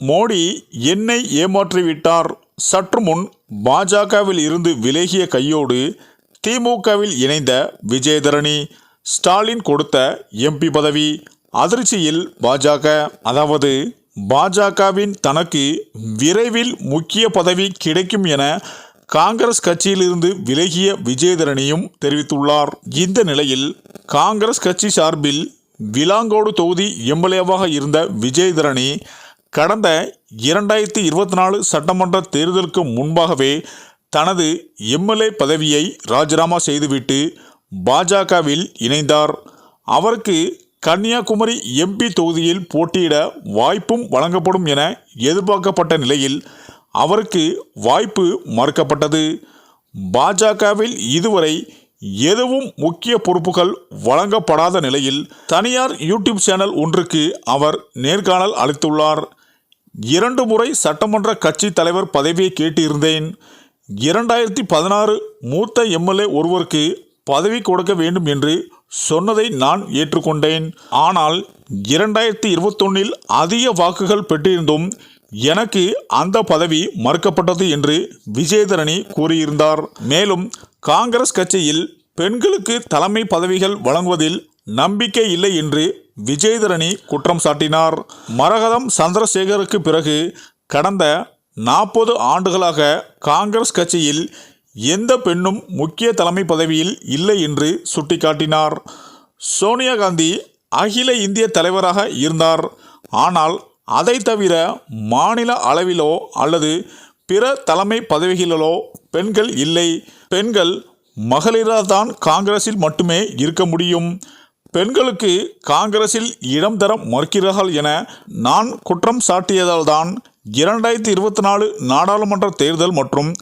மோடி என்னை ஏமாற்றிவிட்டார். சற்று முன் பாஜகவில் இருந்து விலகிய கையோடு திமுகவில் இணைந்த விஜயதரணி ஸ்டாலின் கொடுத்த எம்பி பதவி அதிர்ச்சியில் பாஜக. அதாவது பாஜகவின் தனக்கு விரைவில் முக்கிய பதவி கிடைக்கும் என காங்கிரஸ் கட்சியிலிருந்து விலகிய விஜயதரணியும் தெரிவித்துள்ளார். இந்த நிலையில் காங்கிரஸ் கட்சி சார்பில் விலாங்கோடு தொகுதி எம்எல்ஏவாக இருந்த விஜயதரணி கடந்த இரண்டாயிரத்தி இருபத்தி நாலு சட்டமன்ற தேர்தலுக்கு முன்பாகவே தனது எம்எல்ஏ பதவியை ராஜினாமா செய்துவிட்டு பாஜகவில் இணைந்தார். அவருக்கு கன்னியாகுமரி எம்பி தொகுதியில் போட்டியிட வாய்ப்பும் வழங்கப்படும் என எதிர்பார்க்கப்பட்ட நிலையில் அவருக்கு வாய்ப்பு மறுக்கப்பட்டது. பாஜகவில் இதுவரை எதுவும் முக்கிய பொறுப்புகள் வழங்கப்படாத நிலையில் தனியார் யூடியூப் சேனல் ஒன்றுக்கு அவர் நேர்காணல் அளித்துள்ளார். இரண்டு முறை சட்டமன்ற கட்சி தலைவர் பதவியை கேட்டிருந்தேன். இரண்டாயிரத்தி பதினாறு மூத்த எம்எல்ஏ ஒருவருக்கு பதவி கொடுக்க வேண்டும் என்று சொன்னதை நான் ஏற்றுக்கொண்டேன். ஆனால் இரண்டாயிரத்தி இருபத்தொன்னில் அதிக வாக்குகள் பெற்றிருந்தும் எனக்கு அந்த பதவி மறுக்கப்பட்டது என்று விஜயதரணி கூறியிருந்தார். மேலும் காங்கிரஸ் கட்சியில் பெண்களுக்கு தலைமை பதவிகள் வழங்குவதில் நம்பிக்கை இல்லை என்று விஜயதரணி குற்றம் சாட்டினார். மரகதம் சந்திரசேகருக்கு பிறகு கடந்த நாற்பது ஆண்டுகளாக காங்கிரஸ் கட்சியில் எந்த பெண்ணும் முக்கிய தலைமை பதவியில் இல்லை என்று சுட்டிக்காட்டினார். சோனியா காந்தி அகில இந்திய தலைவராக இருந்தார். ஆனால் அதை தவிர மாநில அளவிலோ அல்லது பிற தலைமை பதவிகளிலோ பெண்கள் இல்லை. பெண்கள் மகளிரால்தான் காங்கிரஸில் மட்டுமே இருக்க முடியும். பெண்களுக்கு காங்கிரஸில் இடம் தர மறுக்கிறார்கள் என நான் குற்றம் சாட்டியதால் தான் இரண்டாயிரத்தி இருபத்தி நாலு நாடாளுமன்ற தேர்தல் மற்றும்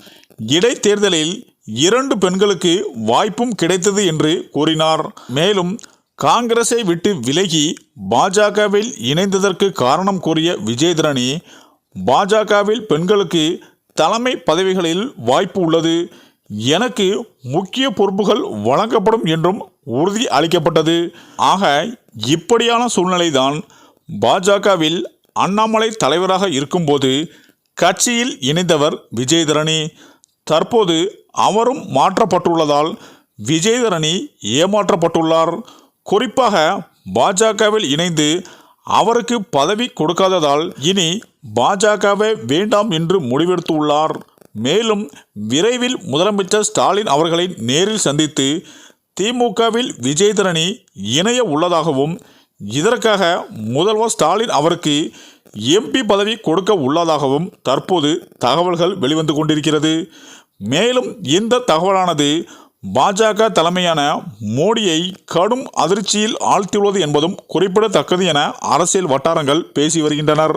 இடைத்தேர்தலில் இரண்டு பெண்களுக்கு வாய்ப்பும் கிடைத்தது என்று கூறினார். மேலும் காங்கிரஸை விட்டு விலகி பாஜகவில் இணைந்ததற்கு காரணம் கூறிய விஜயதரணி பாஜகவில் பெண்களுக்கு தலைமை பதவிகளில் வாய்ப்பு உள்ளது. எனக்கு முக்கிய பொறுப்புகள் வழங்கப்படும் என்றும் உறுதி அளிக்கப்பட்டது. ஆக இப்படியான சூழ்நிலைதான் பாஜகவில் அண்ணாமலை தலைவராக இருக்கும்போது கட்சியில் இணைந்தவர் விஜயதரணி. தற்போது அவரும் மாற்றப்பட்டுள்ளதால் விஜயதரணி ஏமாற்றப்பட்டுள்ளார். குறிப்பாக பாஜகவில் இணைந்து அவருக்கு பதவி கொடுக்காததால் இனி பாஜகவே வேண்டாம் என்று முடிவெடுத்துள்ளார். மேலும் விரைவில் முதலமைச்சர் ஸ்டாலின் அவர்களை நேரில் சந்தித்து திமுகவில் விஜயதரணி இணைய உள்ளதாகவும் இதற்காக முதல்வர் ஸ்டாலின் அவருக்கு எம்பி பதவி கொடுக்க உள்ளதாகவும் தற்போது தகவல்கள் வெளிவந்து கொண்டிருக்கிறது. மேலும் இந்த தகவலானது பாஜக தலைமையான மோடியை கடும் அதிர்ச்சியில் ஆழ்த்தியுள்ளது என்பதும் குறிப்பிடத்தக்கது என அரசியல் வட்டாரங்கள் பேசி வருகின்றனர்.